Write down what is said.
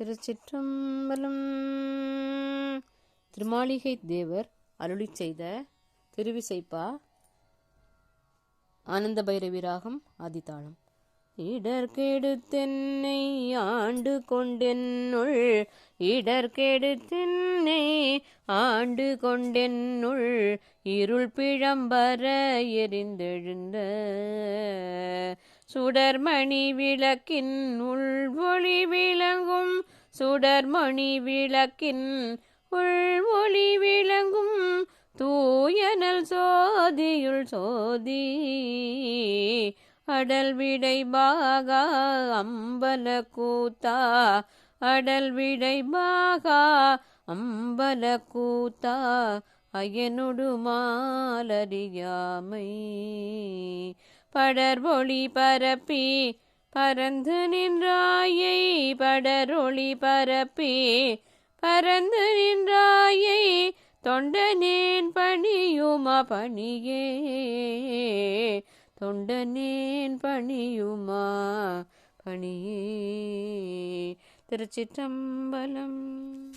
திருச்சிற்றம்பலம். திருமாளிகை தேவர் அருளி செய்த திருவிசைப்பா ஆனந்த பைரவி ராகம் ஆதித்தாளம். இடர்கெடுத்தென்னை ஆண்டு கொண்டென்னுள் இடர்கெடுத்தென்னை ஆண்டு கொண்டென்னுள் இருள் பிழம்பர எரிந்தெழுந்த சுடர்மணி விளக்கின் உள் விளங்கும். சுடர்மணி விளக்கின் உள் விளங்கும். தூயனல் சோதியுள் சோதி. அடல் விடை பாகா அம்பல கூத்தா. அடல் விடை பாகா அம்பல கூத்தா. அயனுடு மாலறியாமை படர்வொளி பரப்பி பறந்து நின்றாயை படரொளி பரப்பி பறந்து நின்றாயை தொண்டனேன் பணியுமா பணியே தொண்டனேன் பணியுமா பணியே. திருச்சிற்றம்பலம்